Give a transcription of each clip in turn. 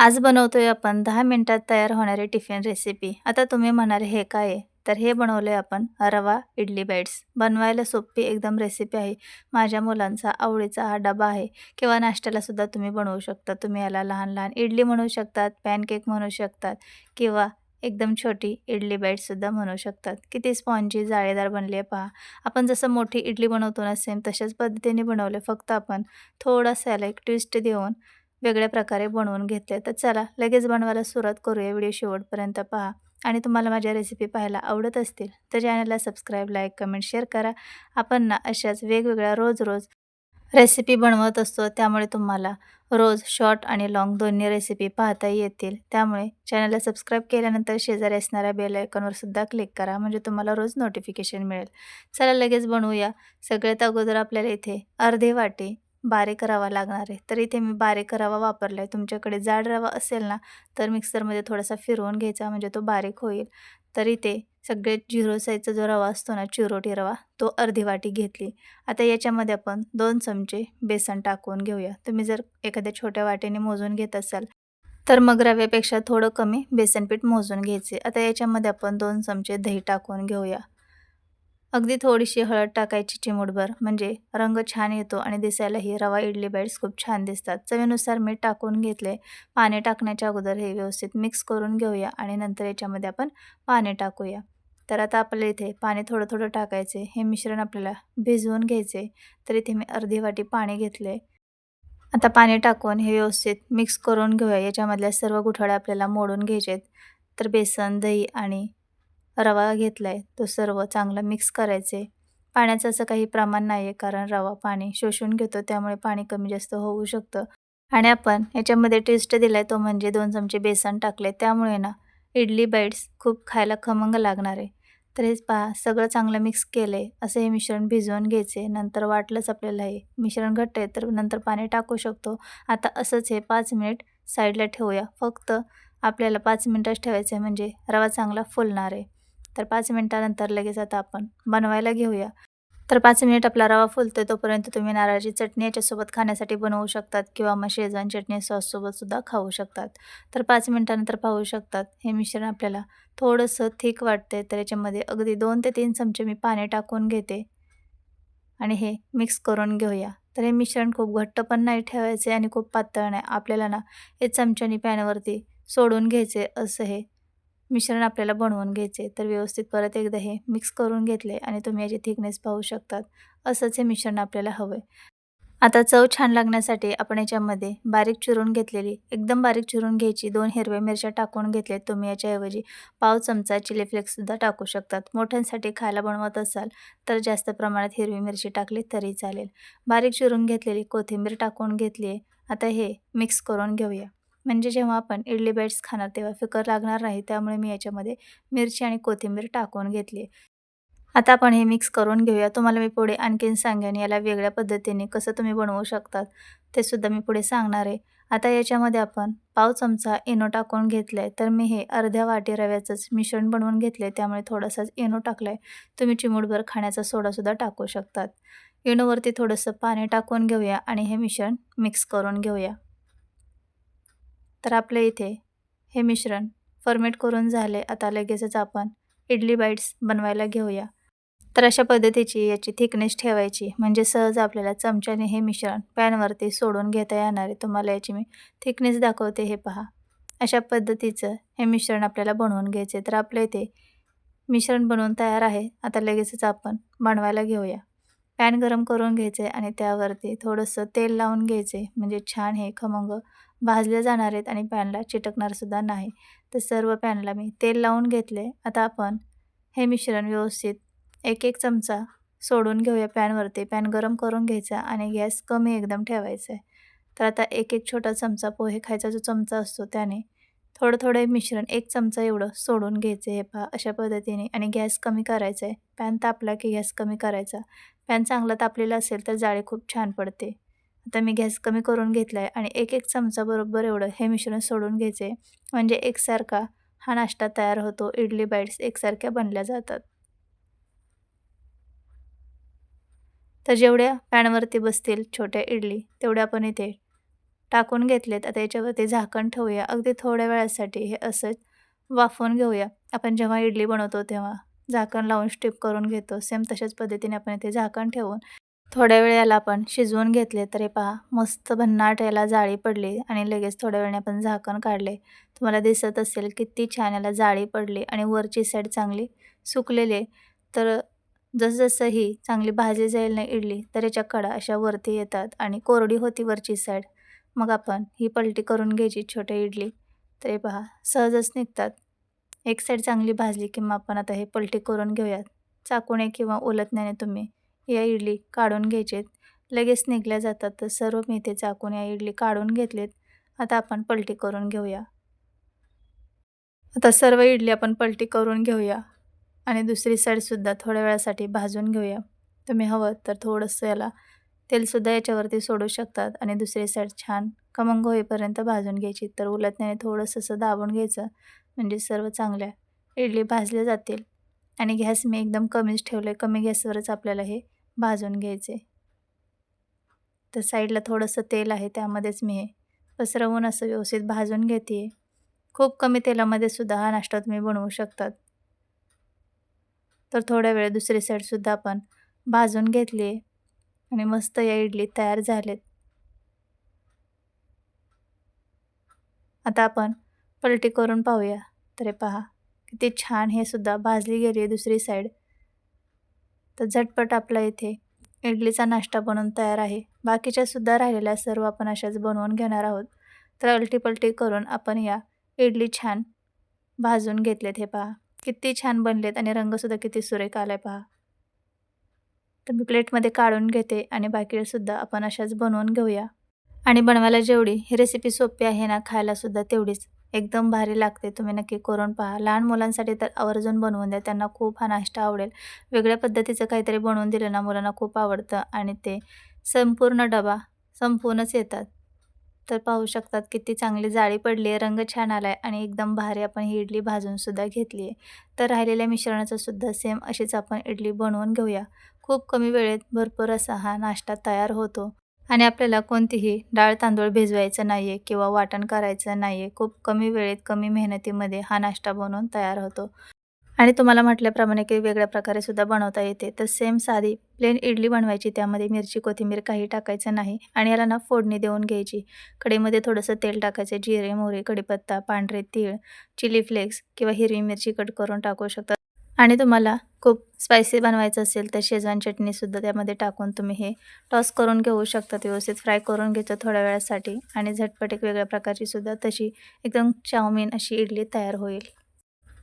आज बनवतोय आपण दहा मिनिटात तयार होणारी टिफिन रेसिपी. आता तुम्ही म्हणाल हे काय आहे? तर हे बनवलंय आपण रवा इडली बाईट्स. बनवायला सोपी एकदम रेसिपी आहे. माझ्या मुलांचा आवडीचा हा डबा आहे किंवा नाश्त्यालासुद्धा तुम्ही बनवू शकता. तुम्ही याला लहान-लहान इडली म्हणू शकतात, पॅनकेक म्हणू शकतात किंवा एकदम छोटी इडली बाईटसुद्धा म्हणू शकतात. किती स्पॉन्जी जाळेदार बनली आहे पहा. आपण जसं मोठी इडली बनवतो ना सेम तशाच पद्धतीने बनवले. फक्त आपण थोडासा याला एक ट्विस्ट देऊन वेगळ्या प्रकारे बनवून घेतले. तर चला लगेच बनवायला सुरुवात करूया. व्हिडिओ शेवटपर्यंत पहा आणि तुम्हाला माझ्या रेसिपी पाहायला आवडत असतील तर चॅनलला सबस्क्राईब, लाईक, कमेंट, शेअर करा. आपण ना अशाच वेगवेगळ्या रोज-रोज रेसिपी बनवत असतो. त्यामुळे तुम्हाला रोज शॉर्ट आणि लाँग दोन्ही रेसिपी पाहता येतील. त्यामुळे चॅनलला सबस्क्राईब केल्यानंतर शेजारी असणाऱ्या बेल आयकॉनवर सुद्धा क्लिक करा म्हणजे तुम्हाला रोज नोटिफिकेशन मिळेल. चला लगेच बनवूया. सगळ्यात अगोदर आपल्याला इथे अर्धे वाटी बारीक रवा लागणार आहे. तर इथे मी बारीक रवा वापरला आहे. तुमच्याकडे जाड रवा असेल ना तर मिक्सरमध्ये थोडासा फिरवून घ्यायचा म्हणजे तो बारीक होईल. तर इथे सगळ्यात झिरो साईजचा जो रवा असतो ना चिरोटी रवा तो अर्धी वाटी घेतली. आता याच्यामध्ये आपण दोन चमचे बेसन टाकून घेऊया. तुम्ही जर एखाद्या छोट्या वाटीने मोजून घेत असाल तर मग रव्यापेक्षा थोडं कमी बेसनपीठ मोजून घ्यायचे. आता याच्यामध्ये आपण दोन चमचे दही टाकून घेऊया. अगदी थोडीशी हळद टाकायची चिमूटभर म्हणजे रंग छान येतो आणि दिसायलाही रवा इडली बाईट्स खूप छान दिसतात. चवीनुसार मीठ टाकून घेतले. पाणी टाकण्याच्या अगोदर हे व्यवस्थित मिक्स करून घेऊया आणि नंतर याच्यामध्ये आपण पाणी टाकूया. तर आता आपल्याला इथे पाणी थोडं-थोडं टाकायचे. हे मिश्रण आपल्याला भिजवून घ्यायचे. तर इथे मी अर्धी वाटी पाणी घेतले. आता पाणी टाकून हे व्यवस्थित मिक्स करून घेऊया. याच्यामधल्या सर्व गुठळ्या आपल्याला मोडून घ्यायचे तर बेसन, दही आणि रवा घेतला आहे तो सर्व चांगला मिक्स करायचे. पाण्याचं असं काही प्रमाण नाही आहे कारण रवा पाणी शोषून घेतो त्यामुळे पाणी कमी जास्त होऊ शकतं. आणि आपण याच्यामध्ये टेस्ट दिला आहे तो म्हणजे दोन चमचे बेसन टाकले त्यामुळे ना इडली बाईट्स खूप खायला खमंग लागणार आहे. तर हेच पहा सगळं चांगलं मिक्स केलं आहे. असं हे मिश्रण भिजवून घ्यायचे. नंतर वाटलंच आपल्याला हे मिश्रण घट्ट आहे तर नंतर पाणी टाकू शकतो. आता असंच हे पाच मिनिट साईडला ठेवूया. फक्त आपल्याला पाच मिनिटच ठेवायचं आहे म्हणजे रवा चांगला फुलणार आहे. तर पाच मिनटानंतर लगेच आता आपण बनवायला घेऊया. तर पाच मिनिट आपला रवा फुलतोय तोपर्यंत तुम्ही नारळाची चटणी याच्यासोबत खाण्यासाठी बनवू शकतात किंवा मग शेजवान चटणी सॉससोबत सुद्धा खाऊ शकतात. तर पाच मिनटानंतर पाहू शकतात हे मिश्रण आपल्याला थोडंसं थिक वाटते तर याच्यामध्ये अगदी दोन ते तीन चमचे मी पाणी टाकून घेते आणि हे मिक्स करून घेऊया. तर हे मिश्रण खूप घट्ट पण नाही ठेवायचे आणि खूप पातळ नाही. आपल्याला ना हे चमच्यानी पॅनवरती सोडून घ्यायचे असं हे मिश्रण आपल्याला बनवून घ्यायचे. तर व्यवस्थित परत एकदा हे मिक्स करून घेतले आणि तुम्ही याची थिकनेस पाहू शकतात. असंच हे मिश्रण आपल्याला हवं आहे. आता चव छान लागण्यासाठी आपण याच्यामध्ये बारीक चिरून घेतलेली एकदम बारीक चिरून घ्यायची दोन हिरव्या मिरच्या टाकून घेतल्यात. तुम्ही याच्याऐवजी पाव चमचा चिली फ्लेक्ससुद्धा टाकू शकतात. मोठ्यांसाठी खायला बनवत असाल तर जास्त प्रमाणात हिरवी मिरची टाकली तरी चालेल. बारीक चिरून घेतलेली कोथिंबीर टाकून घेतली आहे. आता हे मिक्स करून घेऊया. म्हणजे जेव्हा आपण इडली बाईट्स खाणार तेव्हा फिकर लागणार नाही. त्यामुळे मी याच्यामध्ये मिरची आणि कोथिंबीर टाकून घेतली. आता आपण हे मिक्स करून घेऊया. तुम्हाला मी पुढे आणखीन सांगेन याला वेगळ्या पद्धतीने कसं तुम्ही बनवू शकतात ते सुद्धा मी पुढे सांगणार आहे. आता याच्यामध्ये आपण पाव चमचा इनो टाकून घेतला आहे. तर मी हे अर्ध्या वाटी रव्याचंच मिश्रण बनवून घेतलं आहे त्यामुळे थोडासाच इनो टाकला आहे. तुम्ही चिमूटभर खाण्याचा सोडासुद्धा टाकू शकतात. इनोवरती थोडंसं पाणी टाकून घेऊया आणि हे मिश्रण मिक्स करून घेऊया. तर आपल्या इथे हे मिश्रण फर्मेट करून झाले. आता लगेचच आपण इडली बाईट्स बनवायला घेऊया. तर अशा पद्धतीची याची थिकनेस ठेवायची म्हणजे सहज आपल्याला चमच्याने हे मिश्रण पॅनवरती सोडून घेता येणार आहे. तुम्हाला याची मी थिकनेस दाखवते हे पहा. अशा पद्धतीचं हे मिश्रण आपल्याला बनवून घ्यायचे. तर आपल्या इथे मिश्रण बनवून तयार आहे. आता लगेचच आपण बनवायला घेऊया. पॅन गरम करून घ्यायचे आणि त्यावरती थोडंसं तेल लावून घ्यायचे म्हणजे छान हे खमंग भाजले जाणार आहेत आणि पॅनला चिटकणारसुद्धा नाही. तर सर्व पॅनला मी तेल लावून घेतले. आता आपण हे मिश्रण व्यवस्थित एक एक चमचा सोडून घेऊया पॅनवरती. पॅन गरम करून घ्यायचा आणि गॅस कमी एकदम ठेवायचा आहे. तर आता एक एक छोटा चमचा पोहे खायचा जो चमचा असतो त्याने थोडं थोडं मिश्रण एक चमचा एवढं सोडून घ्यायचं हे पहा अशा पद्धतीने आणि गॅस कमी करायचा आहे. पॅन तापला की गॅस कमी करायचा. पॅन चांगला तापलेला असेल तर जाळी खूप छान पडते. आता मी गॅस कमी करून घेतला आहे आणि एक एक चमचा बरोबर एवढं हे मिश्रण सोडून घ्यायचे. म्हणजे एकसारखा हा नाश्ता तयार होतो. इडली बाईट्स एकसारख्या बनल्या जातात. तर जेवढ्या पॅनवरती बसतील छोट्या इडली तेवढ्या आपण इथे टाकून घेतलेत. आता याच्यावरती झाकण ठेवूया. अगदी थोड्या वेळासाठी हे असंच वाफवून घेऊया. आपण जेव्हा इडली बनवतो तेव्हा झाकण लावून स्टिप करून घेतो. सेम तशाच पद्धतीने आपण इथे झाकण ठेवून थोड्या वेळ याला आपण शिजवून घेतले तरी पहा मस्त भन्नाट याला जाळी पडली आणि लगेच थोड्या वेळाने आपण झाकण काढले. तुम्हाला दिसत असेल किती छान याला जाळी पडली आणि वरची साईड चांगली सुकलेली तर जसजसं ही चांगली भाजी जाईल ना इडली तर याच्या कडा अशा वरती येतात आणि कोरडी होती वरची साईड. मग आपण ही पलटी करून घ्यायची छोट्या इडली. तरी पहा सहजच निघतात. एक साईड चांगली भाजली किंवा आपण आता हे पलटी करून घेऊयात. चाकूने किंवा उलटण्याने तुम्ही. या इडली काढून घ्यायचेत. लगेच निघल्या जातात तर सर्व मेथे चाकून या इडली काढून घेतलेत. आता आपण पलटी करून घेऊया. आता सर्व इडली आपण पलटी करून घेऊया. आणि दुसरी साईडसुद्धा थोड्या वेळासाठी भाजून घेऊया. तुम्ही हवं तर थोडंसं याला तेलसुद्धा याच्यावरती सोडू शकतात. आणि दुसरी साईड छान खमंग होईपर्यंत भाजून घ्यायची. तर उलटण्याने थोडंसं असं दाबून घ्यायचं. म्हणजे सर्व चांगल्या इडली भाजल्या जातील. आणि गॅस मी एकदम कमीच ठेवलं कमी गॅसवरच आपल्याला हे भाजून घ्यायचे तर साईडला थोडंसं तेल आहे त्यामध्येच मी हे पसरवून असं व्यवस्थित भाजून घेते खूप कमी तेलामध्ये सुद्धा हा नाश्ता तुम्ही बनवू शकतात. तर थोड्या वेळ दुसरी साईडसुद्धा आपण भाजून घेतली आहे आणि मस्त या इडली तयार झालेत. आता आपण पलटी करून पाहूया. तरी पहा. किती छान हे सुद्धा भाजली गेली आहे दुसरी साईड तर झटपट आपला इथे इडलीचा नाश्ता बनवून तयार आहे. बाकीच्या सुद्धा राहिलेल्या सर्व आपण अशाच बनवून घेणार आहोत. तर अलटीपलटी करून आपण या इडली छान भाजून घेतलेत हे पहा. किती छान बनलेत आणि रंगसुद्धा किती सुरेख आलाय पहा. तर मी प्लेटमध्ये काढून घेते आणि बाकीसुद्धा आपण अशाच बनवून घेऊया. आणि बनवायला जेवढी ही रेसिपी सोपी आहे ना खायलासुद्धा तेवढीच. एकदम भारी लागते. तुम्ही नक्की करून पहा. लहान मुलांसाठी तर आवर्जून बनवून द्या. त्यांना खूप हा नाश्ता आवडेल. वेगळ्या पद्धतीचं काहीतरी बनवून दिलं ना मुलांना खूप आवडतं आणि ते संपूर्ण डबा संपूनच येतात. तर पाहू शकतात किती चांगली जाळी पडली आहे. रंग छान आला आहे आणि एकदम भारी आपण ही इडली भाजूनसुद्धा घेतली आहे. तर राहिलेल्या मिश्रणाचं सुद्धा सेम अशीच आपण इडली बनवून घेऊया. खूप कमी वेळेत भरपूर असा हा नाश्ता तयार होतो. आणि आपल्याला कोणतीही डाळ तांदूळ भिजवायचं नाही आहे किंवा वाटण करायचं नाही आहे खूप कमी वेळेत कमी मेहनतीमध्ये हा नाश्ता बनवून तयार होतो. आणि तुम्हाला म्हटल्याप्रमाणे की वेगळ्या प्रकारे सुद्धा बनवता येते. तर सेम साधी प्लेन इडली बनवायची त्यामध्ये मिरची कोथिंबीर काही टाकायचं नाही आणि याला ना फोडणी देऊन घ्यायची. कढईमध्ये थोडंसं तेल टाकायचं जिरे मोहरी कढीपत्ता पांढरे तीळ चिली फ्लेक्स किंवा हिरवी मिरची कट करून टाकू शकता. आणि तुम्हाला खूप स्पायसी बनवायचं असेल तर शेजवान चटणीसुद्धा त्यामध्ये टाकून तुम्ही हे टॉस करून घेऊ शकता व्यवस्थित फ्राय करून घेतो थोड्या वेळासाठी. आणि झटपट एक वेगळ्या प्रकारची सुद्धा तशी एकदम चाऊमिन अशी इडली तयार होईल.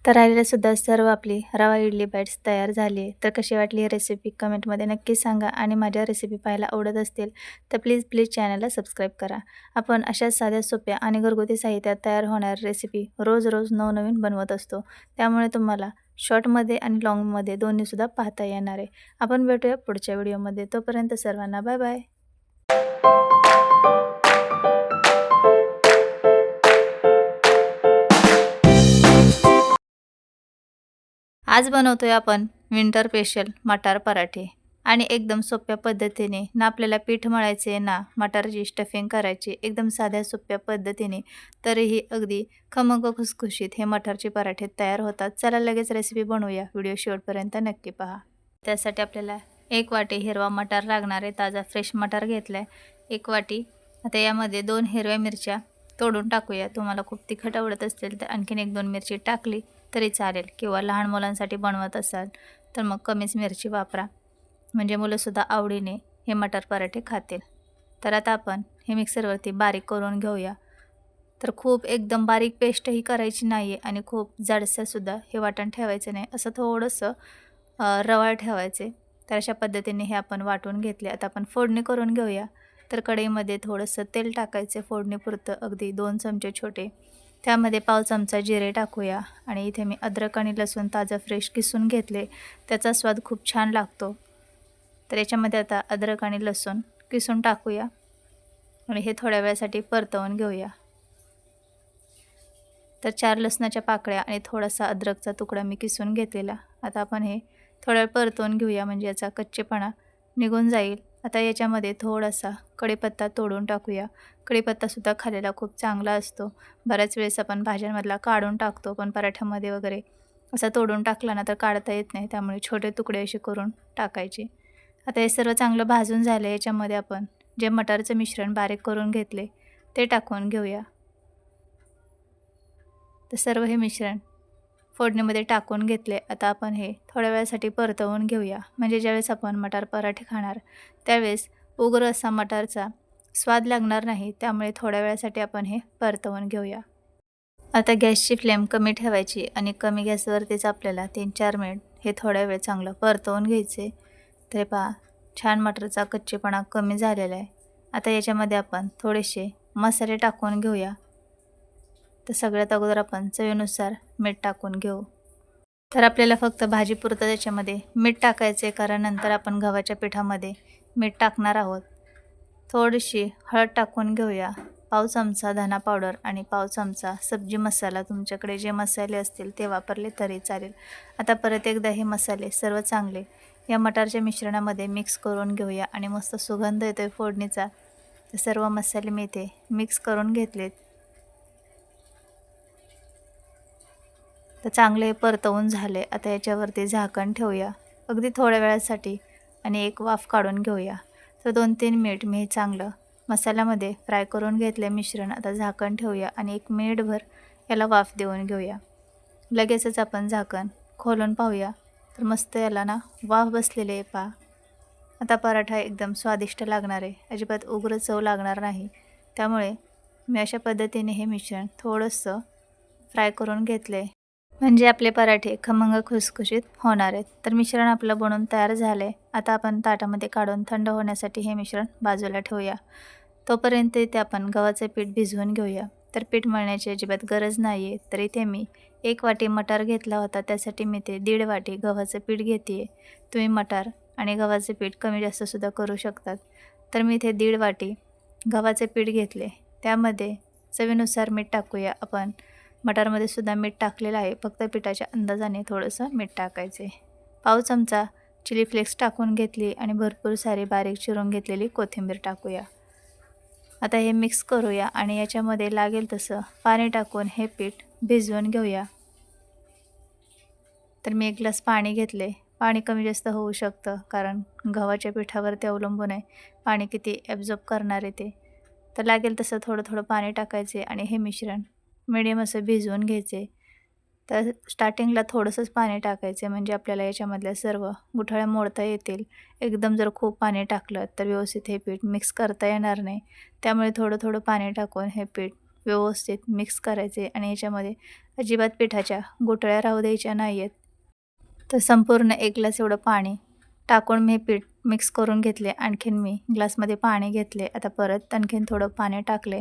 तर राहिलेल्यासुद्धा सर्व आपली रवा इडली बॅट्स तयार झाली तर कशी वाटली ही रेसिपी कमेंटमध्ये नक्की सांगा. आणि माझ्या रेसिपी पाहायला आवडत असतील तर प्लीज प्लीज चॅनलला सबस्क्राईब करा. आपण अशाच साध्या सोप्या आणि घरगुती साहित्यात तयार होणाऱ्या रेसिपी रोज रोज नवनवीन बनवत असतो. त्यामुळे तुम्हाला शॉर्टमध्ये आणि लॉंगमध्ये दोन्हीसुद्धा पाहता येणार आहे. आपण भेटूया पुढच्या व्हिडिओमध्ये. तोपर्यंत सर्वांना बाय बाय. आज बनवतोय आपण विंटर स्पेशल मटार पराठे. आणि एकदम सोप्या पद्धतीने ना आपल्याला पीठ मळायचे ना मटारची स्टफिंग करायची एकदम साध्या सोप्या पद्धतीने. तरीही अगदी खमंग खुसखुशीत हे मटारचे पराठे तयार होतात. चला लगेच रेसिपी बनवूया. व्हिडिओ शेवटपर्यंत नक्की पहा. त्यासाठी आपल्याला एक वाटी हिरवा मटार लागणार आहे. ताजा फ्रेश मटार घेतला आहे एक वाटी. आता यामध्ये दोन हिरव्या मिरच्या तोडून टाकूया. तुम्हाला खूप तिखट आवडत असतील तर आणखीन एक दोन मिरची टाकली तरी चालेल. किंवा लहान मुलांसाठी बनवत असाल तर मग कमीच मिरची वापरा. म्हणजे मुलंसुद्धा आवडीने हे मटार पराठे खातील. तर आता आपण हे मिक्सरवरती बारीक करून घेऊया. तर खूप एकदम बारीक पेस्टही करायची नाही आहे आणि खूप जाडसरसुद्धा हे वाटण ठेवायचं नाही. असं थोडंसं रवाळ ठेवायचे. तर अशा पद्धतीने हे आपण वाटून घेतले. आता आपण फोडणी करून घेऊया. तर कढईमध्ये थोडंसं तेल टाकायचे फोडणीपुरतं अगदी दोन चमचे छोटे. त्यामध्ये पाव चमचा जिरे टाकूया. आणि इथे मी अद्रक आणि लसूण ताजं फ्रेश किसून घेतले. त्याचा स्वाद खूप छान लागतो. तर याच्यामध्ये आता अद्रक आणि लसूण किसून टाकूया. आणि हे थोड्या वेळासाठी परतवून घेऊया. तर चार लसणाच्या पाकळ्या आणि थोडासा अद्रकचा तुकडा मी किसून घेतलेला. आता आपण हे थोड्या वेळ परतवून घेऊया म्हणजे याचा कच्चेपणा निघून जाईल. आता याच्यामध्ये थोडासा कढीपत्ता तोडून टाकूया. कढीपत्तासुद्धा खाल्लेला खूप चांगला असतो. बऱ्याच वेळेस आपण भाज्यांमधला काढून टाकतो पण पराठ्यामध्ये वगैरे असा तोडून टाकला ना तर काढता येत नाही. त्यामुळे छोटे तुकडे असे करून टाकायचे. आता हे सर्व चांगलं भाजून झालं याच्यामध्ये आपण. जे मटारचं मिश्रण बारीक करून घेतले ते टाकून घेऊया. तर सर्व हे मिश्रण फोडणीमध्ये टाकून घेतले. आता आपण हे थोड्या वेळासाठी परतवून घेऊया. म्हणजे ज्यावेळेस आपण मटार पराठे खाणार त्यावेळेस उग्र असा मटारचा स्वाद लागणार नाही त्यामुळे थोड्या वेळासाठी आपण हे परतवून घेऊया. आता गॅसची फ्लेम कमी ठेवायची आणि कमी गॅसवरतीच आपल्याला तीन चार मिनिट हे थोड्या वेळ चांगलं परतवून घ्यायचे. तर पहा छान मटरचा कच्चेपणा कमी झालेला आहे. आता याच्यामध्ये आपण थोडेसे मसाले टाकून घेऊया. तर सगळ्यात अगोदर आपण चवीनुसार मीठ टाकून घेऊ. तर आपल्याला फक्त भाजीपुरतं त्याच्यामध्ये मीठ टाकायचं आहे कारण नंतर आपण गव्हाच्या पिठामध्ये मीठ टाकणार आहोत. थोडीशी हळद टाकून घेऊया. पाव चमचा धना पावडर आणि पाव चमचा सब्जी मसाला तुमच्याकडे जे मसाले असतील ते वापरले तरी चालेल. आता परत एकदा हे मसाले सर्व चांगले या मटारच्या मिश्रणामध्ये मिक्स करून घेऊया आणि मस्त सुगंध येतो आहे फोडणीचा. तर सर्व मसाले मी इथे मिक्स करून घेतलेत. तर चांगले परतवून झाले. आता याच्यावरती झाकण ठेवूया. अगदी थोड्या वेळासाठी आणि एक वाफ काढून घेऊया. तर दोन तीन मिनिट मी हे चांगलं मसाल्यामध्ये फ्राय करून घेतले मिश्रण. आता झाकण ठेवूया आणि एक मिनिटभर याला वाफ देऊन घेऊया. लगेचच आपण झाकण खोलून पाहूया. तर मस्त याला ना वाफ बसलेले आहे पा आता पराठा एकदम स्वादिष्ट लागणार आहे. अजिबात उग्र चव लागणार नाही. त्यामुळे मी अशा पद्धतीने हे मिश्रण थोडंसं फ्राय करून घेतले म्हणजे आपले पराठे खमंग खुसखुशीत होणार आहेत. तर मिश्रण आपलं बनवून तयार झालं आहे आता आपण ताटामध्ये काढून थंड होण्यासाठी हे मिश्रण बाजूला ठेवूया. तोपर्यंत इथे आपण गव्हाचं पीठ भिजवून घेऊया. तर पीठ मळण्याची अजिबात गरज नाही आहे तर इथे मी एक वाटी मटार घेतला होता त्यासाठी मी ते दीड वाटी गव्हाचं पीठ घेते आहे तुम्ही मटार आणि गव्हाचे पीठ कमी जास्तसुद्धा करू शकतात. तर मी इथे दीड वाटी गव्हाचे पीठ घेतले त्यामध्ये चवीनुसार मीठ टाकूया आपण. मटारमध्ये सुद्धा मीठ टाकलेलं आहे. फक्त पिठाच्या अंदाजाने थोडंसं मीठ टाकायचे पाव चमचा चिली फ्लेक्स टाकून घेतली आणि भरपूर सारी बारीक चिरून घेतलेली कोथिंबीर टाकूया. आता हे मिक्स करूया आणि याच्यामध्ये लागेल तसं पाणी टाकून हे पीठ भिजवून घेऊया. तर मी एक ग्लास पाणी घेतले. पाणी कमी जास्त होऊ शकतं कारण गव्हाच्या पिठावरती अवलंबून आहे. पाणी किती ॲब्झॉर्ब करणार आहे ते. तर लागेल तसं थोडं थोडं पाणी टाकायचे आणि हे मिश्रण मिडियम असं भिजवून घ्यायचे. तर स्टार्टिंगला थोडंसंच पाणी टाकायचे म्हणजे आपल्याला याच्यामधल्या सर्व गुठळ्या मोडता येतील. एकदम जर खूप पाणी टाकलं तर व्यवस्थित हे पीठ मिक्स करता येणार नाही. त्यामुळे थोडं थोडं पाणी टाकून हे पीठ व्यवस्थित मिक्स करायचे आणि याच्यामध्ये अजिबात पिठाच्या गुठळ्या राहू द्यायच्या नाही आहेत तर संपूर्ण एक ग्लास एवढं पाणी टाकून मी पीठ मिक्स करून घेतले. आणखीन मी ग्लासमध्ये पाणी घेतले. आता परत आणखीन थोडं पाणी टाकले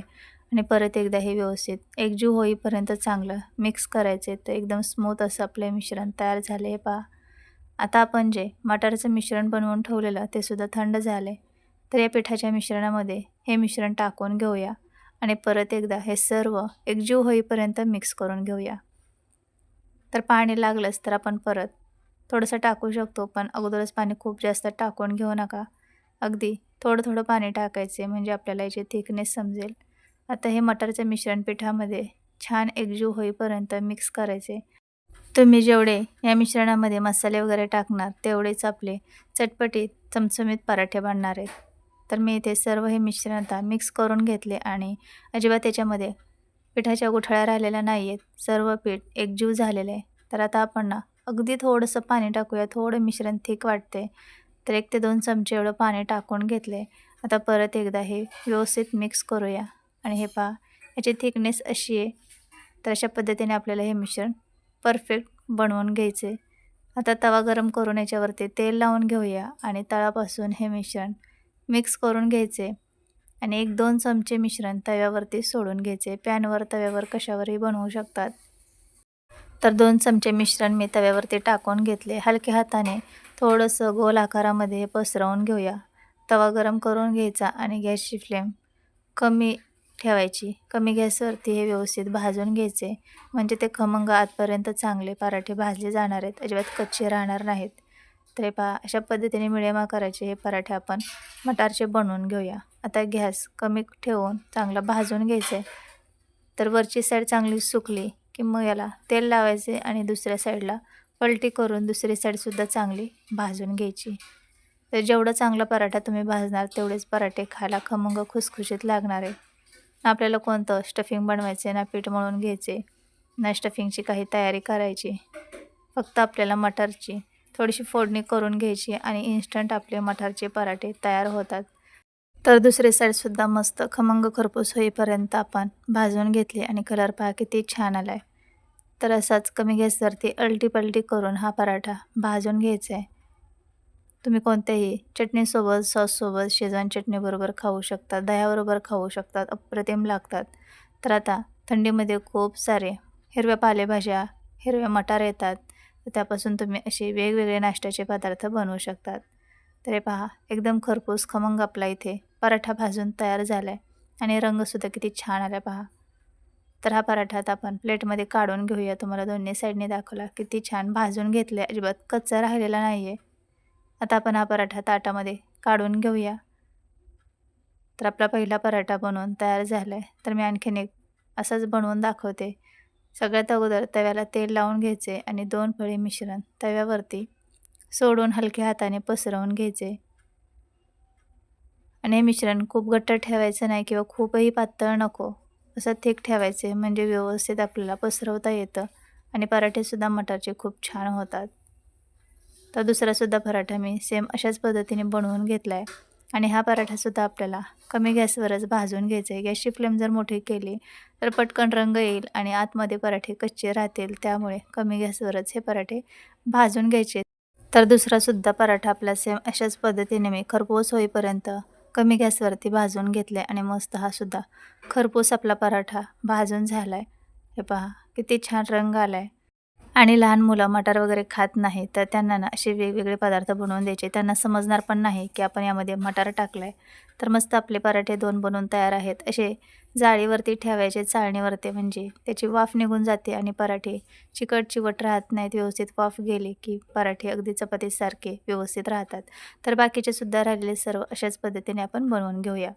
आणि परत एकदा हे व्यवस्थित एकजीव होईपर्यंत चांगलं मिक्स करायचे. तर एकदम स्मूथ असं आपले मिश्रण तयार झाले हे पहा. आता आपण जे मटारचं मिश्रण बनवून ठेवलेलं ते सुद्धा थंड झाले. तर या पिठाच्या मिश्रणामध्ये हे मिश्रण टाकून घेऊया आणि परत एकदा हे सर्व एकजीव होईपर्यंत मिक्स करून घेऊया. तर पाणी लागलंच तर आपण परत थोडंसं टाकू शकतो पण अगोदरच पाणी खूप जास्त टाकून घेऊ नका. अगदी थोडं थोडं पाणी टाकायचे म्हणजे आपल्याला याची थिकनेस समजेल. आता हे मटरचं मिश्रण पिठामध्ये छान एकजीव होईपर्यंत मिक्स करायचे. तुम्ही जेवढे या मिश्रणामध्ये मसाले वगैरे टाकणार तेवढेच आपले चटपटीत चमचमीत पराठे बनणार आहेत. तर मी इथे सर्व हे मिश्रण आता मिक्स करून घेतले आणि अजिबात त्याच्यामध्ये पिठाच्या गुठळ्या राहिलेल्या नाही आहेत सर्व पीठ एकजीव झालेलं आहे. तर आता आपण ना अगदी थोडंसं पाणी टाकूया. थोडं मिश्रण थिक वाटते तर एक ते दोन चमचे एवढं पाणी टाकून घेतले आता परत एकदा हे व्यवस्थित मिक्स करूया. आणि हे पहा याची थिकनेस अशी आहे. तर अशा पद्धतीने आपल्याला हे मिश्रण परफेक्ट बनवून घ्यायचे आता तवा गरम करून याच्यावरती तेल लावून घेऊया आणि तळापासून हे मिश्रण मिक्स करून घ्यायचे आणि एक दोन चमचे मिश्रण तव्यावरती सोडून घ्यायचे पॅनवर तव्यावर कशावरही बनवू शकतात. तर दोन चमचे मिश्रण मी तव्यावरती टाकून घेतले. हलक्या हाताने थोडंसं गोल आकारामध्ये पसरवून घेऊया. तवा गरम करून घ्यायचा आणि गॅसची फ्लेम कमी ठेवायची. कमी गॅसवरती हे व्यवस्थित भाजून घ्यायचे. म्हणजे ते खमंग आतपर्यंत चांगले पराठे भाजले जाणार आहेत. अजिबात कच्चे राहणार नाहीत. तर हे पहा अशा पद्धतीने मिडियम आकाराचे हे पराठे आपण मटारचे बनवून घेऊया. आता गॅस कमी ठेवून चांगला भाजून घ्यायचं. आहे तर वरची साईड चांगली सुकली. की मग याला तेल लावायचे आणि दुसऱ्या साईडला पलटी करून दुसरी साईडसुद्धा चांगली भाजून घ्यायची. तर जेवढा चांगला पराठा तुम्ही भाजणार तेवढेच पराठे खायला खमंग खुसखुशीत लागणार आहे. आपल्याला कोणतं स्टफिंग बनवायचे ना पीठ मळून घ्यायचे ना स्टफिंगची काही तयारी करायची. फक्त आपल्याला मटारची थोडीशी फोडणी करून घ्यायची आणि इन्स्टंट आपले मटारचे पराठे तयार होतात. तर दुसरी साईडसुद्धा मस्त खमंग खरपूस होईपर्यंत आपण भाजून घेतली आणि कलर पहा किती छान आला आहे तर असाच कमी गॅसवरती अलटी पलटी करून हा पराठा भाजून घ्यायचा आहे तुम्ही कोणत्याही चटणीसोबत सॉससोबत शेजवान चटणीबरोबर खाऊ शकता दह्याबरोबर खाऊ शकतात अप्रतिम लागतात. तर आता थंडीमध्ये खूप सारे हिरव्या पालेभाज्या हिरव्या मटार येतात. तर त्यापासून तुम्ही असे वेगवेगळे नाश्त्याचे पदार्थ बनवू शकतात. तर हे पहा एकदम खरपूस खमंग आपला इथे पराठा भाजून तयार झाला आहे आणि रंगसुद्धा किती छान आला पहा. तर हा पराठा आता आपण प्लेटमध्ये काढून घेऊया. तुम्हाला दोन्ही साईडने दाखवला. किती छान भाजून घेतले अजिबात कच्चा राहिलेला नाही आहे आता आपण हा पराठा ताटामध्ये काढून घेऊया. तर आपला पहिला पराठा बनवून तयार झाला आहे तर मी आणखीन एक असाच बनवून दाखवते. सगळ्यात अगोदर तव्याला तेल लावून घ्यायचे आणि दोन फळी मिश्रण तव्यावरती सोडून हलक्या हाताने पसरवून घ्यायचे. आणि हे मिश्रण खूप घट्ट ठेवायचं नाही किंवा खूपही पातळ नको असं थिक ठेवायचे म्हणजे व्यवस्थित आपल्याला पसरवता येतं आणि पराठेसुद्धा मटारचे खूप छान होतात. तर दुसरासुद्धा पराठा मी सेम अशाच पद्धतीने बनवून घेतला आहे आणि हा पराठासुद्धा आपल्याला कमी गॅसवरच भाजून घ्यायचा आहे गॅसची फ्लेम जर मोठी केली तर पटकन रंग येईल आणि आतमध्ये पराठे कच्चे राहतील त्यामुळे कमी गॅसवरच हे पराठे भाजून घ्यायचे. तर दुसरासुद्धा पराठा आपला सेम अशाच पद्धतीने मी खरपूस होईपर्यंत कमी गॅसवरती भाजून घेतले आणि मस्त हा सुद्धा. खरपूस आपला पराठा भाजून झाला आहे हे पहा किती छान रंग आला आहे आणि लहान मुलं मटार वगैरे खात नाही तर त्यांना ना असे वेगवेगळे पदार्थ बनवून द्यायचे. त्यांना समजणार पण नाही की आपण यामध्ये मटार टाकलाय. आहे तर मस्त आपले पराठे दोन बनवून तयार आहेत. असे जाळीवरती ठेवायचे चाळणीवरती म्हणजे त्याची वाफ निघून जाते आणि पराठे चिकट चिवट राहत नाहीत व्यवस्थित वाफ गेले की पराठे अगदी चपातीसारखे व्यवस्थित राहतात. तर बाकीचे सुद्धा राहिलेले सर्व अशाच पद्धतीने आपण बनवून घेऊया.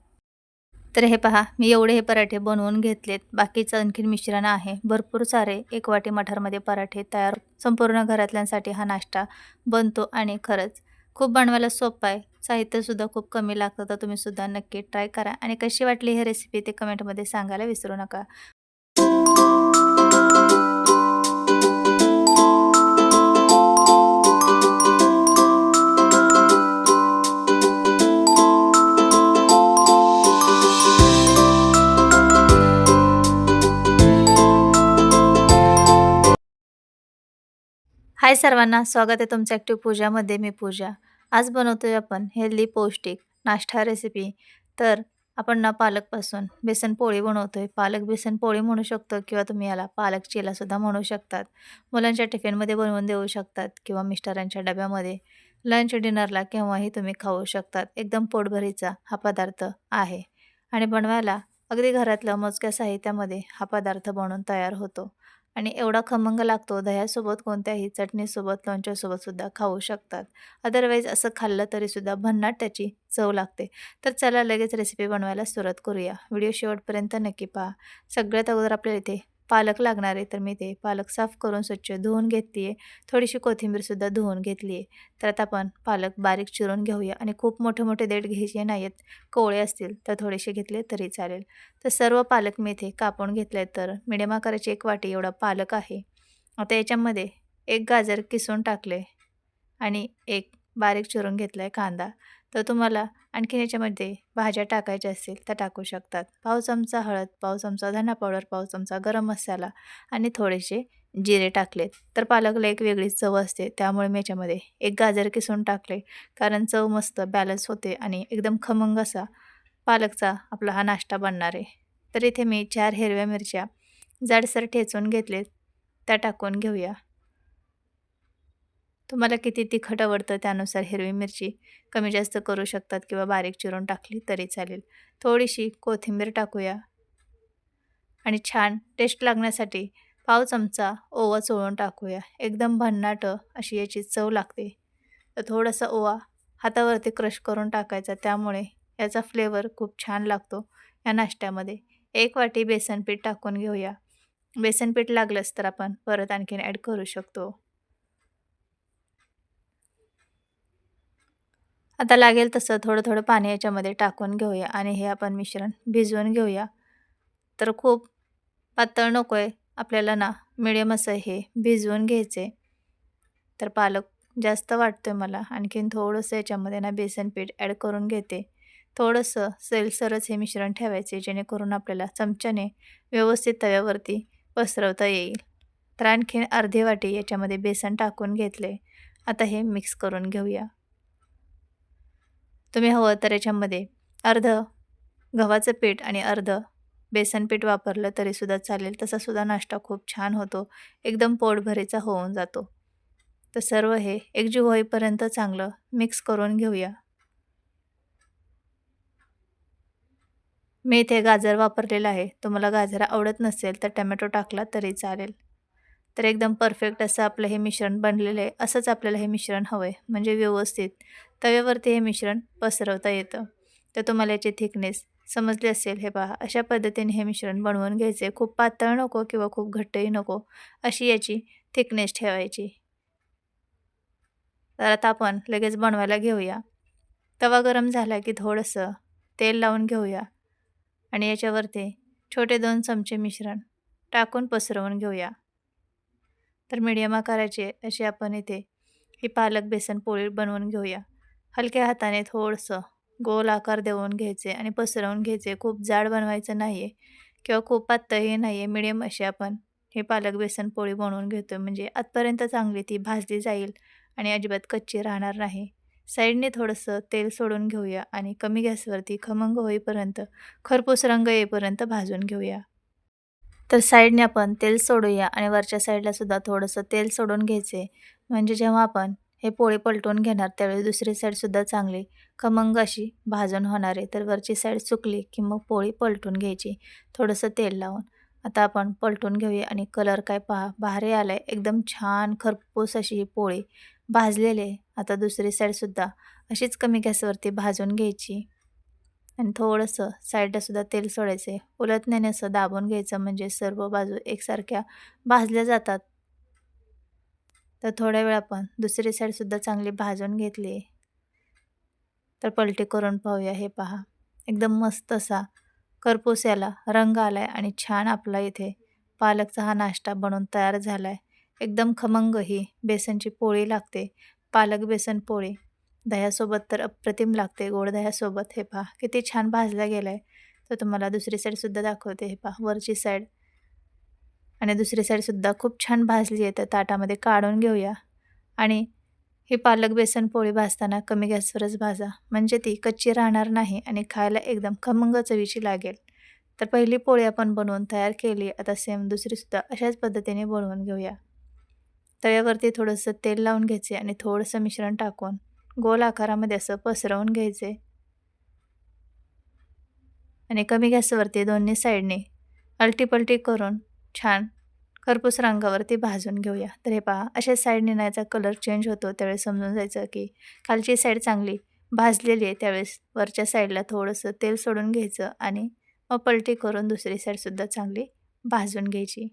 तर हे पहा मी एवढे हे पराठे बनवून घेतलेत. बाकीचं आणखीन मिश्रण आहे. भरपूर सारे एक वाटी मठारमध्ये पराठे तयार. संपूर्ण घरातल्यांसाठी हा नाश्ता बनतो आणि खरंच खूप बनवायला सोपं आहे. साहित्यसुद्धा खूप कमी लागतं तर तुम्हीसुद्धा नक्की ट्राय करा. आणि कशी वाटली ही रेसिपी ते कमेंटमध्ये सांगायला विसरू नका. हाय सर्वांना स्वागत आहे तुमचं ॲक्टिव्ह पूजामध्ये मी पूजा. आज बनवतोय आपण हेल्दी पौष्टिक नाश्ता रेसिपी तर आपण ना पालकपासून बेसन पोळी बनवतोय. पालक बेसन पोळी म्हणू शकतो किंवा तुम्ही याला पालक चिलासुद्धा म्हणू शकतात. मुलांच्या टिफिनमध्ये बनवून देऊ शकतात किंवा मिस्टरांच्या डब्यामध्ये. लंच डिनरला केव्हाही तुम्ही खाऊ शकतात. एकदम पोटभरीचा हा पदार्थ आहे. आणि बनवायला अगदी घरातलं मोजक्या साहित्यामध्ये हा पदार्थ बनवून तयार होतो. आणि एवढा खमंग लागतो दह्यासोबत कोणत्याही चटणीसोबत लोणच्यासोबतसुद्धा खाऊ शकतात. अदरवाईज असं खाल्लं तरीसुद्धा भन्नाट त्याची चव लागते. तर चला लगेच रेसिपी बनवायला सुरुवात करूया. व्हिडिओ शेवटपर्यंत नक्की पहा. सगळ्यात अगोदर आपल्याला इथे पालक लागणार आहे तर मी ते पालक साफ करून स्वच्छ धुवून घेतली आहे थोडीशी कोथिंबीरसुद्धा धुवून घेतली आहे तर आता आपण पालक बारीक चिरून घेऊया आणि खूप मोठे मोठे देठ घ्यायचे नाही आहेत कोवळे असतील तर थोडेसे घेतले तरी चालेल. तर सर्व पालक मी इथे कापून घेतले तर मिडियम आकाराची एक वाटी एवढा पालक आहे. आता याच्यामध्ये एक गाजर किसून टाकले आणि एक बारीक चिरून घेतला आहे कांदा. तर तुम्हाला आणखीन याच्यामध्ये भाज्या टाकायच्या असतील त्या टाकू शकतात. पाव चमचा हळद पाव चमचा धना पावडर पाव चमचा गरम मसाला आणि थोडेसे जिरे टाकलेत. तर पालकला एक वेगळीच चव असते त्यामुळे मी याच्यामध्ये एक गाजर किसून टाकले. कारण चव मस्त बॅलन्स होते आणि एकदम खमंग असा पालकचा आपला हा नाश्ता बनणार आहे. तर इथे मी चार हिरव्या मिरच्या जाडसर ठेचून घेतलेत त्या टाकून घेऊया. तुम्हाला किती तिखट आवडतं त्यानुसार हिरवी मिरची कमी जास्त करू शकतात किंवा बारीक चिरून टाकली तरी चालेल. थोडीशी कोथिंबीर टाकूया. आणि छान टेस्ट लागण्यासाठी पाव चमचा ओवा चोळून टाकूया. एकदम भन्नाट अशी याची चव लागते. तर थोडासा ओवा हातावरती क्रश करून टाकायचा. त्यामुळे याचा फ्लेवर खूप छान लागतो या नाश्त्यामध्ये. एक वाटी बेसन पीठ टाकून घेऊया. बेसन पीठ लागलंच तर आपण परत आणखीन ॲड करू शकतो. आता लागेल तसं थोडं थोडं पाणी याच्यामध्ये टाकून घेऊया आणि हे आपण मिश्रण भिजवून घेऊया. तर खूप पातळ नको आहे आपल्याला ना मिडियम असं हे भिजवून घ्यायचे तर पालक जास्त वाटतोय मला आणखीन थोडंसं याच्यामध्ये ना बेसन पीठ ॲड करून घेते. थोडंसं सेलसरच हे मिश्रण ठेवायचे जेणेकरून आपल्याला चमच्याने व्यवस्थित तव्यावरती पसरवता येईल. तर आणखीन अर्धी वाटी याच्यामध्ये बेसन टाकून घेतले. आता हे मिक्स करून घेऊया. तुम्ही हवं तर याच्यामध्ये अर्ध गव्हाचं पीठ आणि अर्ध बेसन पीठ वापरलं तरीसुद्धा चालेल. तसासुद्धा नाश्ता खूप छान होतो. एकदम पोटभरीचा होऊन जातो. तर सर्व हे एकजीव होईपर्यंत चांगलं मिक्स करून घेऊया. मी इथे गाजर वापरलेलं आहे. तुम्हाला गाजर आवडत नसेल तर टमॅटो टाकला तरी चालेल. तर एकदम परफेक्ट असं आपलं हे मिश्रण बनलेलं आहे. असंच आपल्याला हे मिश्रण हवं आहे म्हणजे व्यवस्थित तव्यावरती हे मिश्रण पसरवता येतं. तर तुम्हाला याची थिकनेस समजली असेल. हे पहा अशा पद्धतीने हे मिश्रण बनवून घ्यायचे खूप पातळ नको किंवा खूप घट्टही नको अशी याची थिकनेस ठेवायची. तर आता आपण लगेच बनवायला घेऊया. तवा गरम झाला की थोडंसं तेल लावून घेऊया. आणि याच्यावरती छोटे दोन चमचे मिश्रण टाकून पसरवून घेऊया. तर मीडियम आकाराचे अशी आपण इथे ही पालक बेसन पोळी बनवून घेऊया. हलक्या हाताने थोडंसं गोल आकार देऊन घ्यायचे आणि पसरवून घ्यायचे. खूप जाड बनवायचं नाही आहे किंवा खूप पातळही नाही आहे मिडियम अशी आपण हे पालक बेसन पोळी बनवून घेतो म्हणजे आतपर्यंत चांगली ती भाजली जाईल आणि अजिबात कच्ची राहणार नाही. साईडने थोडंसं तेल सोडून घेऊया आणि कमी गॅसवरती खमंग होईपर्यंत खरपूस रंग येईपर्यंत भाजून घेऊया. तर साईडने आपण तेल सोडूया आणि वरच्या साईडला सुद्धा थोडंसं तेल सोडून घ्यायचे. म्हणजे जेव्हा आपण हे पोळी पलटून घेणार त्यावेळी दुसरी साईडसुद्धा चांगली खमंग अशी भाजून होणार आहे. तर वरची साईड सुकली की मग पोळी पलटून घ्यायची. थोडंसं तेल लावून. आता आपण पलटून घेऊया आणि कलर काय पहा भारी आला आहे एकदम छान खरपूस अशी ही पोळी भाजलेली आहे. आता दुसरी साईडसुद्धा अशीच कमी गॅसवरती भाजून घ्यायची. आणि थोडंसं साईडलासुद्धा तेल सोडायचे उलटण्याने असं दाबून घ्यायचं म्हणजे सर्व बाजू एकसारख्या भाजल्या जातात. तर थोड्या वेळ आपण दुसरी साईडसुद्धा चांगली भाजून घेतली. तर पलटी करून पाहूया हे पहा. एकदम मस्त असा करपूस याला रंग आला आहे आणि छान आपला इथे पालकचा हा नाश्ता बनवून तयार झाला आहे एकदम खमंग ही बेसनची पोळी लागते. पालक बेसन पोळी. दह्यासोबत तर अप्रतिम लागते गोड दह्यासोबत. हे पहा किती छान भाजला गेला आहे तर तुम्हाला दुसरी साईडसुद्धा दाखवते. हे पहा वरची साईड आणि दुसरी साईडसुद्धा खूप छान भाजली आहे. तर ताटामध्ये काढून घेऊया. आणि ही पालक बेसन पोळी भाजताना कमी गॅसवरच भाजा. म्हणजे ती कच्ची राहणार नाही आणि खायला एकदम खमंग चवीची लागेल. तर पहिली पोळी आपण बनवून तयार केली. आता सेम दुसरीसुद्धा अशाच पद्धतीने बनवून घेऊया. तव्यावरती थोडंसं तेल लावून घ्यायचे आणि थोडंसं मिश्रण टाकून गोल आकारामध्ये असं पसरवून घ्यायचे. आणि कमी गॅसवरती दोन्ही साईडने अलटीपलटी करून छान खरपूस रंगावरती भाजून घेऊया. तर हे पहा अशा साईडने नाहीचा कलर चेंज होतो त्यावेळेस समजून जायचं की खालची साईड चांगली भाजलेली आहे त्यावेळेस वरच्या साईडला थोडंसं तेल सोडून घ्यायचं आणि मग पलटी करून दुसरी साईडसुद्धा चांगली भाजून घ्यायची.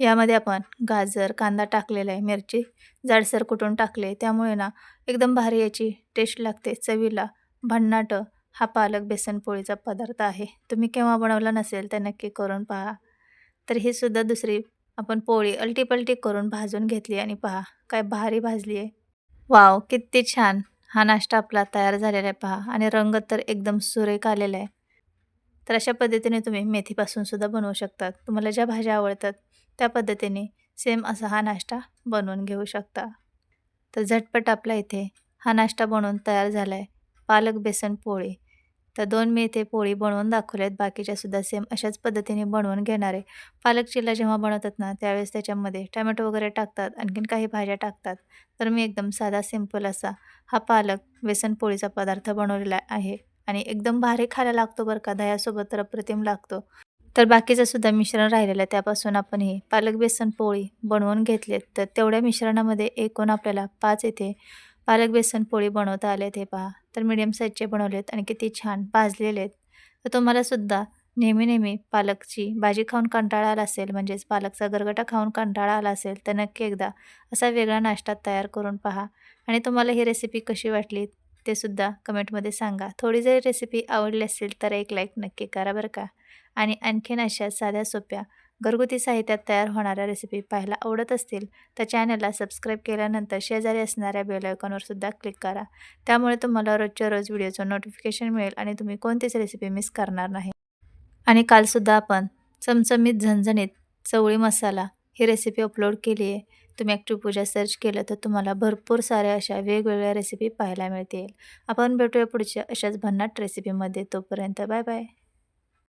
यामध्ये आपण गाजर कांदा टाकलेला आहे मिरची जाडसर कुटून टाकले. त्यामुळे ना एकदम भारी याची टेस्ट लागते. चवीला भन्नाट हा पालक बेसन पोळीचा पदार्थ आहे. तुम्ही केव्हा बनवला नसेल तर नक्की करून पहा. तर ही सुद्धा दुसरी आपण पोळी अलटीपलटी करून भाजून घेतली आणि पहा काय भारी भाजली आहे. वाव किती छान! हा नाश्ता आपला तयार झालेला आहे पहा आणि रंग तर एकदम सुरेख आलेला आहे. तर अशा पद्धतीने तुम्ही मेथीपासून सुद्धा बनवू शकतात तुम्हाला ज्या भाज्या आवडतात त्या पद्धतीने सेम असा हा नाश्ता बनवून घेऊ शकता. तर झटपट आपला इथे हा नाश्ता बनवून तयार झाला आहे पालक बेसन पोळी. तर दोन मी इथे पोळी बनवून दाखवल्यात. बाकीच्यासुद्धा सेम अशाच पद्धतीने बनवून घेणार आहे. पालक चिल्ला जेव्हा बनवतात ना त्यावेळेस त्याच्यामध्ये टमॅटो वगैरे टाकतात. आणखीन काही भाज्या टाकतात. तर मी एकदम साधा सिंपल असा हा पालक बेसन पोळीचा पदार्थ बनवलेला आहे. आणि एकदम भारी खायला लागतो बरं का. दह्यासोबत तर अप्रतिम लागतो. तर बाकीचं सुद्धा मिश्रण राहिलेलं आहे. त्यापासून आपण ही पालक बेसन पोळी बनवून घेतलेत. तर तेवढ्या मिश्रणामध्ये एकूण आपल्याला पाच येथे पालक बेसन पोळी बनवता आले ते पहा. तर मीडियम साईजचे बनवलेत आणि किती छान भाजलेले आहेत. तर तुम्हाला सुद्धा नेहमी नेहमी पालकची भाजी खाऊन कंटाळा आला असेल म्हणजेच पालकचा गरगटा खाऊन कंटाळा आला असेल तर नक्की एकदा असा वेगळा नाश्ता तयार करून पहा. आणि तुम्हाला ही रेसिपी कशी वाटली ते सुद्धा कमेंटमध्ये सांगा. थोडी जरी रेसिपी आवडली असेल तर एक लाईक नक्की करा बरं का. आणि आणखीन अशा साध्या सोप्या घरगुती साहित्यात तयार होणाऱ्या रेसिपी पाहायला आवडत असतील तर चॅनलला सबस्क्राईब केल्यानंतर शेजारी असणाऱ्या बेलायकॉनवर सुद्धा क्लिक करा. त्यामुळे तुम्हाला रोजच्या रोज व्हिडिओचं नोटिफिकेशन मिळेल आणि तुम्ही कोणतीच रेसिपी मिस करणार नाही. आणि कालसुद्धा आपण चमचमीत झणझणीत चवळी मसाला ही रेसिपी अपलोड केली आहे तुम्ही ॲक्टिव्ह पूजा सर्च केलं तर तुम्हाला भरपूर साऱ्या अशा वेगवेगळ्या रेसिपी पाहायला मिळतील. आपण भेटूया पुढच्या अशाच भन्नाट रेसिपीमध्ये तोपर्यंत बाय बाय